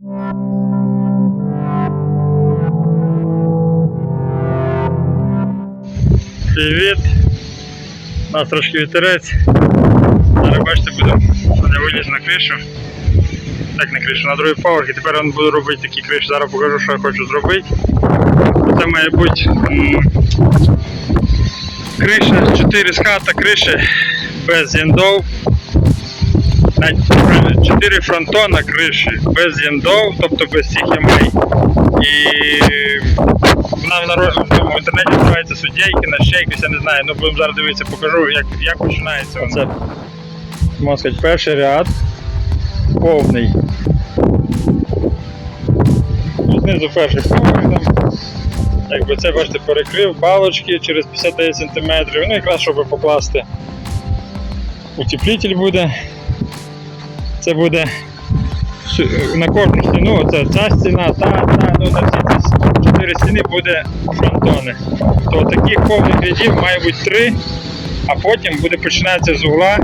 Привіт. У нас трошки вітерець. Зараз бачите, я виліз на кришу. Так, на кришу, на другий поверх. І тепер я буду робити такі криші. Зараз покажу, що я хочу зробити. Це має бути криша, 4 ската криші без єндов. 4 фронтона криші без єндов, тобто без всіх ямей. І вона в, народ, в інтернеті називається судейки, на щейки, я не знаю. Ну будемо зараз дивитися, покажу, як, як починається. Це, можна сказати, перший ряд повний. Знизу перший поверх там. Якби це, бачите, перекрив балочки через 59 см. Ну якраз щоб покласти. Утеплитель буде. Це буде на кожну стіну, це ця стіна, та, та, ну на всі ці чотири стіни буде фронтони. То таких повних рядів має бути три, а потім буде починатися з угла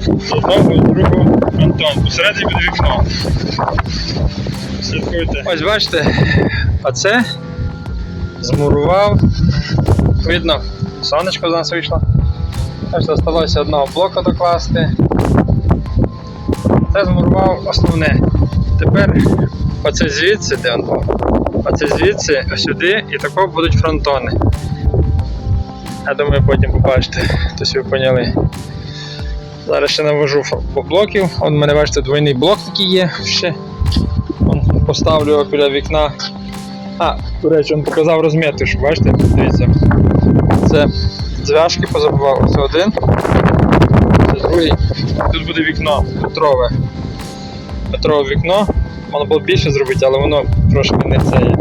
з одного, з другого фронтон. Посередині буде вікно. Слідкуйте. Ось бачите, оце змурував. Видно, сонечко з нас вийшло. Залишилося одного блока докласти. Це змурував основне. Тепер оце звідси, де був, оце звідси сюди і такого будуть фронтони. Я думаю, потім побачите, хтось ви поняли. Зараз ще навожу ф- блоків. У мене бачите, двойний блок такий є ще. Вон, поставлю його біля вікна. А, до речі, він показав розміти, що бачите, дивіться. Це зв'язки позабував. Ось один. Це другий. Тут буде вікно Петрове. Петрове вікно. Воно було більше зробити, але воно трошки не це є.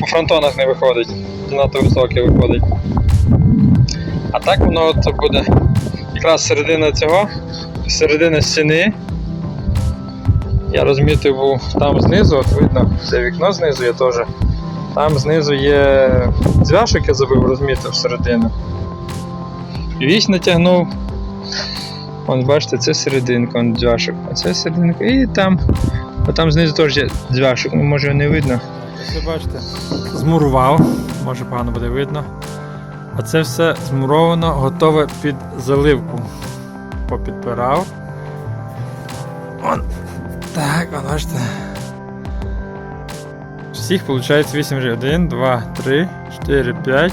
По фронтонах не виходить. Занадто високе виходить. А так воно це буде якраз середина цього, середина стіни. Я розмітив був там знизу, от видно, це вікно знизу є теж. Там знизу є зв'яшок, я забив, розмітив середину. Вісь натягнув. Вон, бачите, це серединка, он дзвяшок. А це серединка. І там. А там знизу теж є дзвяшок, ну може не видно. Ви бачите, змурував, може погано буде видно. А це все змуровано, готове під заливку. Попідпирав. Он. Так, вон, бачите. Всіх виходить 8 рядів. 1, 2, 3, 4, 5,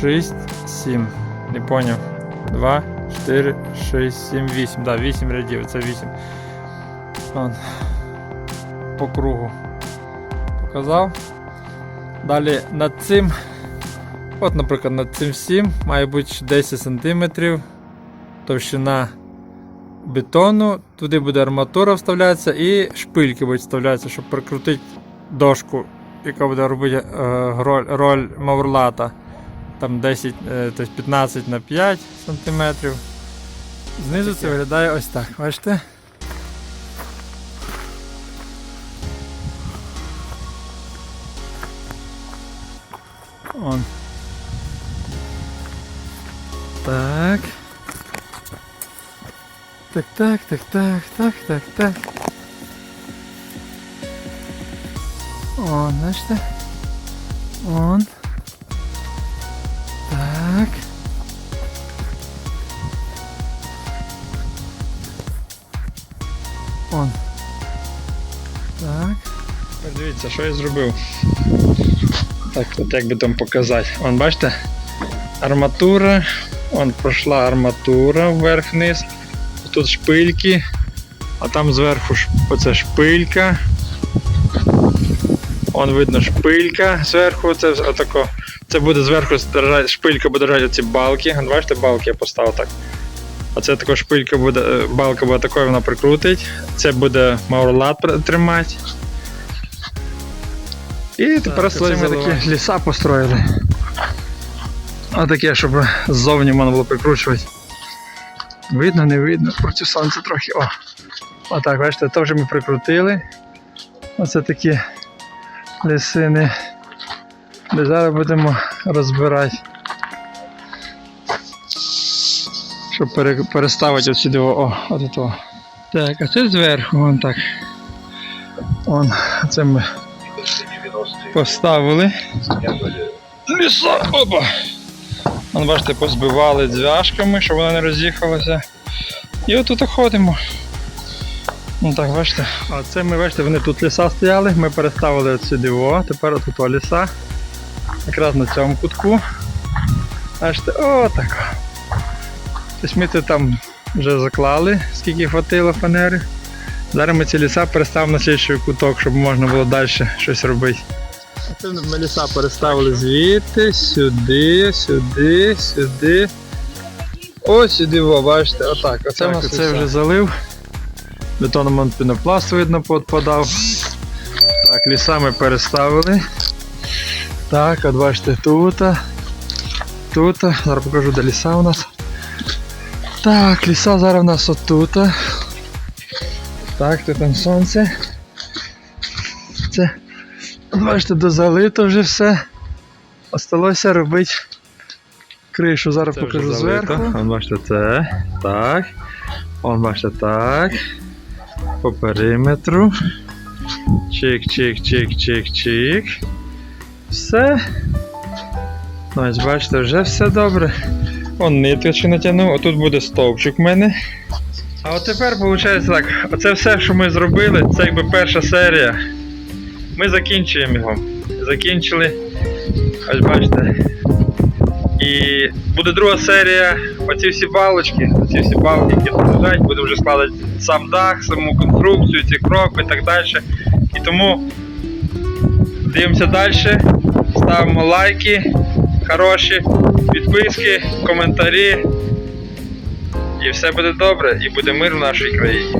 6, 7. Не поняв. 2, 4, 6, 7, 8. Да, 8 рядів, це 8. Вон. По кругу. Показав. Далі над цим. От, наприклад, над цим всім має бути 10 см товщина бетону. Туди буде арматура вставлятися і шпильки будуть вставлятися, щоб прикрутити дошку, яка буде робити е, роль, роль маурлата. Там 10, е, тобто 15 на 5 см. Знизу це виглядає ось так, бачите? Он. Так. Так, так, так, так, так, так, так. Он, бачите? Он. Так. Дивіться, що я зробив. Так, от як би там показати. Вон, бачите? Арматура. Вон пройшла арматура вверх-вниз. Тут шпильки, а там зверху оце шпилька. Вон видно шпилька зверху, це отако. Це буде зверху шпилька буде держати ці балки. Бачите, балки я поставив так. Оце така шпилька буде, е, балка буде такою, вона прикрутить. Це буде маурлат тримати. І тепер оце ми такі ліса построїли. Отаке, щоб ззовні можна було прикручувати. Видно, не видно, проти сонця трохи. О. Отак, бачите, вже ми прикрутили. Оце такі лісини. Де зараз будемо розбирати. Щоб переставити от сюди. О, от того. Так, а це зверху, вон так. Он, це ми поставили. Ліса, опа! Вон, бачите, позбивали дзвяшками, щоб вона не роз'їхалася. І отут ходимо. Ну так, бачите. А це ми, бачите, вони тут ліса стояли, ми переставили сюди, о, тепер отут ліса. Якраз на цьому кутку. Бачите, о, так. Тобто ми це там вже заклали, скільки хватило фанери. Зараз ми ці ліса переставимо на слідчий куток, щоб можна було далі щось робити. Це ми ліса переставили звідти, сюди, сюди, сюди. Ось сюди, о, бачите, отак. Оце Так, нас оце це вже залив. Бетономонт пінопласт, видно, подпадав. Так, ліса ми переставили. Так, от бачите, тут. Тут. Зараз покажу, де ліса у нас. Так, ліса зараз у нас отут. Так, тут там сонце. Це, бачите, дозалито вже все. Осталося робити кришу. Зараз Це покажу зверху. Вон бачите, це. Так. Вон бачите, так. По периметру. Чик, чик, чик, чик, чик. Все. Ось бачите, вже все добре. Вон ниточки натягнув, отут буде стовпчик в мене. А от тепер виходить так, оце все, що ми зробили, це якби перша серія. Ми закінчуємо його. Закінчили. Ось бачите. І буде друга серія. Оці всі балочки, оці всі балки, які тут лежать, буде вже складати сам дах, саму конструкцію, ці кроки і так далі. І тому дивимося далі, ставимо лайки хороші, підписки, коментарі. І все буде добре, і буде мир в нашій країні.